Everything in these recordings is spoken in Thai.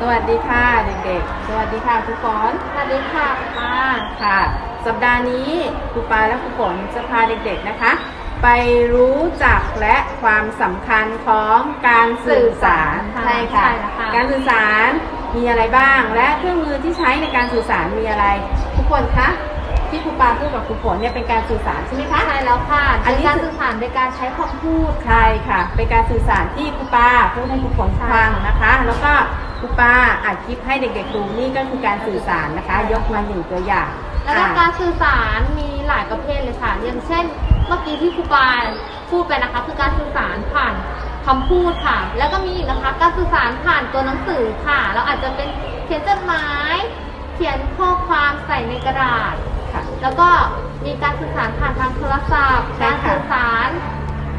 สวัสดีค่ะเด็กๆ สวัสดีค่ะครูฝนสวัสดีค่ะมาค่ะ สัปดาห์นี้ครูปาและครูฝนจะพาเด็กๆนะคะ ไปรู้จักและความสำคัญของการสื่อสารใช่ค่ะแล้วค่ะการสื่อสารมีอะไรบ้าง และเครื่องมือที่ใช้ในการสื่อสารมีอะไร ทุกคนคะ ที่ครูปาพูดกับครูฝนเนี่ยเป็นการสื่อสารใช่ไหมคะ ใช่แล้วค่ะอันนี้เป็นการสื่อสารโดยการใช้คำพูดใช่ค่ะ เป็นการสื่อสารที่ครูปาพูดให้ครูฝนฟังนะคะ แล้วก็ครูปาอัดคลิปให้เด็กๆดูนี่ก็คือการสื่อสารนะคะ ยกมาหนึ่งตัวอย่าง แล้วก็อะการสื่อสารมีหลายประเภทเลยค่ะ อย่างเช่น เมื่อกี้ที่ครูปาพูดไปนะคะ คือการสื่อสารผ่านคำพูดค่ะ แล้วก็มีอีกนะคะ การสื่อสารผ่านตัวหนังสือค่ะ เราอาจจะเป็นเขียนจดหมาย เขียนข้อความใส่ในกระดาษ ค่ะ แล้วก็มีการสื่อสารผ่านทางโทรศัพท์ ใช่การค่ะ สื่อสาร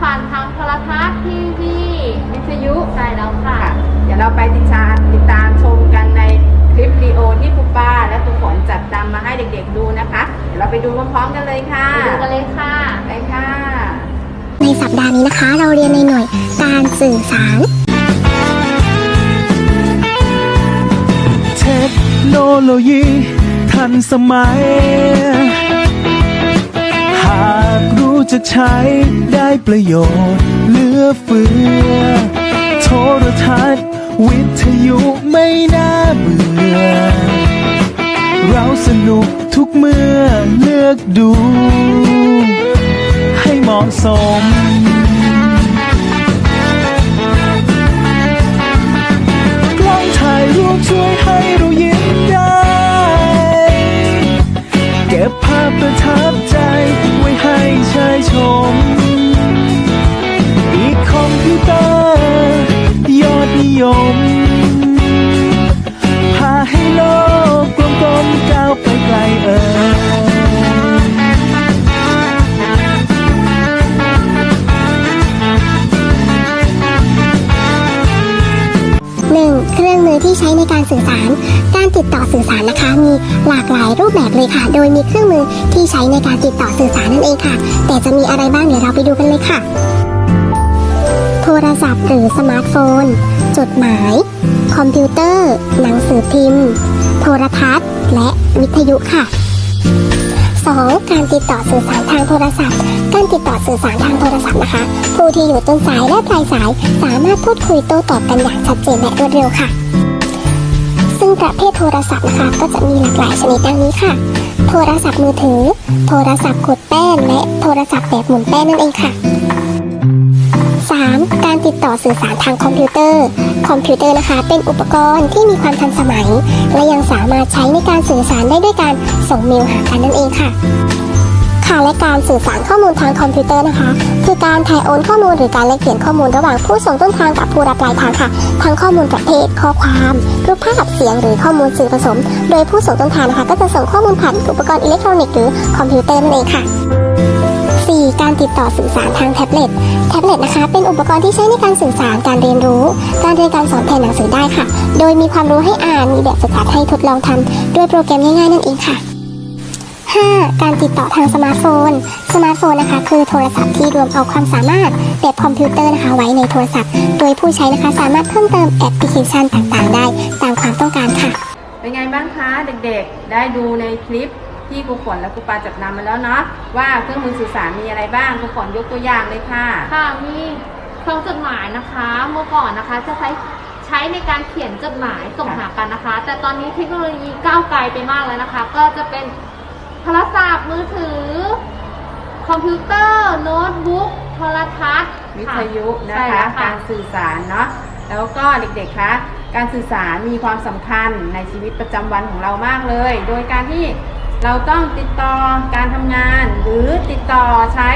ผ่านทางโทรทัศน์ทีวีวิทยุใช่แล้วค่ะ ค่ะ เดี๋ยวเราไปติดตามติดตามชมกันในคลิปวิดีโอที่ครูป้าและครูฝนจัดทำมาให้เด็กๆดูนะคะ เดี๋ยวเราไปดูพร้อมๆกันเลยค่ะ ไปดูกันเลยค่ะ ไปค่ะ ในสัปดาห์นี้นะคะ เราเรียนในหน่วยการสื่อสาร เทคโนโลยีทั นสมัย หากรู้จะใช้ได้ประโยชน์เหลือเฟือ โทรทัศน์ วิทยุไม่น่าเบื่อ เราสนุกทุกเมื่อเลือกดู ให้เหมาะสมาพประทับใจ ไว้ให้ชายชม อีกคอมพิวเตอร์ ยอดนิยม เครื่องมือที่ใช้ในการสื่อสาร การติดต่อสื่อสารนะคะ มีหลากหลายรูปแบบเลยค่ะ โดยมีเครื่องมือที่ใช้ในการติดต่อสื่อสารนั่นเองค่ะ แต่จะมีอะไรบ้างเดี๋ยวเราไปดูกันเลยค่ะ โทรศัพท์หรือสมาร์ทโฟน จดหมาย คอมพิวเตอร์ หนังสือพิมพ์ โทรทัศน์ และวิทยุค่ะ 2. การติดต่อสื่อสารทางโทรศัพท์ารติดต่อสื่อสารทางโทรศัพท์นะคะ ผู้ที่อยู่ต้นสายและปลายสาย สามารถพูดคุยโต้ตอบกันอย่างชัดเจนและรวดเร็วค่ะ ซึ่งประเภทโทรศัพท์นะคะ ก็จะมีหลากหลายชนิดดังนี้ค่ะ โทรศัพท์มือถือ โทรศัพท์กดแป้น และโทรศัพท์แบบหมุนแป้นนั่นเองค่ะ 3. การติดต่อสื่อสารทางคอมพิวเตอร์ คอมพิวเตอร์นะคะ เป็นอุปกรณ์ที่มีความทันสมัย และยังสามารถใช้ในการสื่อสารได้ด้วยการส่งเมลหากันนั่นเองค่ะ ค่ะและการสื่อสารข้อมูลทางคอมพิวเตอร์นะคะ คือการถ่ายโอนข้อมูลหรือการแลกเปลี่ยนข้อมูลระหว่างผู้ส่งต้นทางกับผู้รับปลายทางค่ะทั้งข้อมูลประเภทข้อความรูปภาพเสียงหรือข้อมูลสื่อผสม โดยผู้ส่งต้นทางนะคะก็จะส่งข้อมูลผ่านอุปกรณ์อิเล็กทรอนิกส์หรือคอมพิวเตอร์นั่นเองค่ะ 4. การติดต่อสื่อสารทางแท็บเล็ต แท็บเล็ตนะคะ เป็นอุปกรณ์ที่ใช้ในการสื่อสาร การเรียนรู้ การเรียนการสอนแทนหนังสือได้ค่ะ โดยมีความรู้ให้อ่าน มีแบบฝึกหัดให้ทดลองทำด้วยโปรแกรมง่ายๆนั่นเองค่ะ 5. การติดต่อทางสมาร์ทโฟน สมาร์ทโฟนนะคะ คือโทรศัพท์ที่รวมเอาความสามารถแบบคอมพิวเตอร์นะคะไว้ในโทรศัพท์ โดยผู้ใช้นะคะสามารถเพิ่มเติมแอปพลิเคชันต่างๆ ได้ตามความต้องการค่ะ เป็นไงบ้างคะเด็กๆ ได้ดูในคลิปที่ครูฝนและครูปาจัดนำมาแล้วเนาะว่าเครื่องมือสื่อสารมีอะไรบ้างครูฝนยกตัวอย่างเลยค่ะ ค่ะมีเครื่องจดหมายนะคะ เมื่อก่อนนะคะจะใช้ใช้ในการเขียนจดหมายส่งหากันนะคะ แต่ตอนนี้เทคโนโลยีก้าวไกลไปมากแล้วนะคะ ก็จะเป็นโท รศัพท์มือถือ คอมพิวเตอร์ โน้ตบุ๊กโทรทัศน์วิค่ะทยุนะใช่คะแล้วค่ะ การสื่อสารเนาะแล้วก็เด็กๆคะการสื่อสารมีความสำคัญในชีวิตประจำวันของเรามากเลย โดยการที่เราต้องติดต่อการทำงาน หรือติดต่อใช้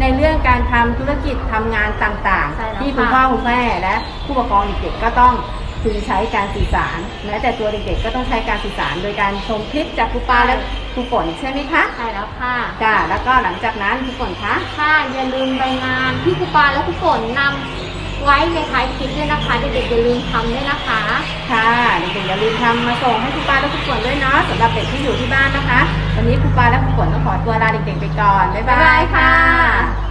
ในเรื่องการทำธุรกิจทำงานต่างใช่แล้วๆ ที่คุณค่ะ พ่อคุณแม่และผู้ปกครองเด็กๆก็ต้อง พึงใช้การสื่อสารแม้แต่ตัวเด็กๆก็ต้องใช้การสื่อสาร โดยการชมคลิปจากครูปาและครูฝนใช่ไหมคะใช่แล้วค่ะจ้าแล้วก็หลังจากนั้นครูฝนคะค่ะอย่าลืมรายงานที่ครูปาและครูฝนนำไว้ในท้ายคลิปด้วยนะคะเด็กๆอย่าลืมทำด้วยนะคะ ค่ะเด็กๆอย่าลืมทำมาส่งให้ครูปาและครูฝนด้วยเนาะสำหรับเด็กที่อยู่ที่บ้านนะคะ วันนี้ครูปาและครูฝนต้องขอตัวลาเด็กๆไปก่อนบ๊ายบายค่ะ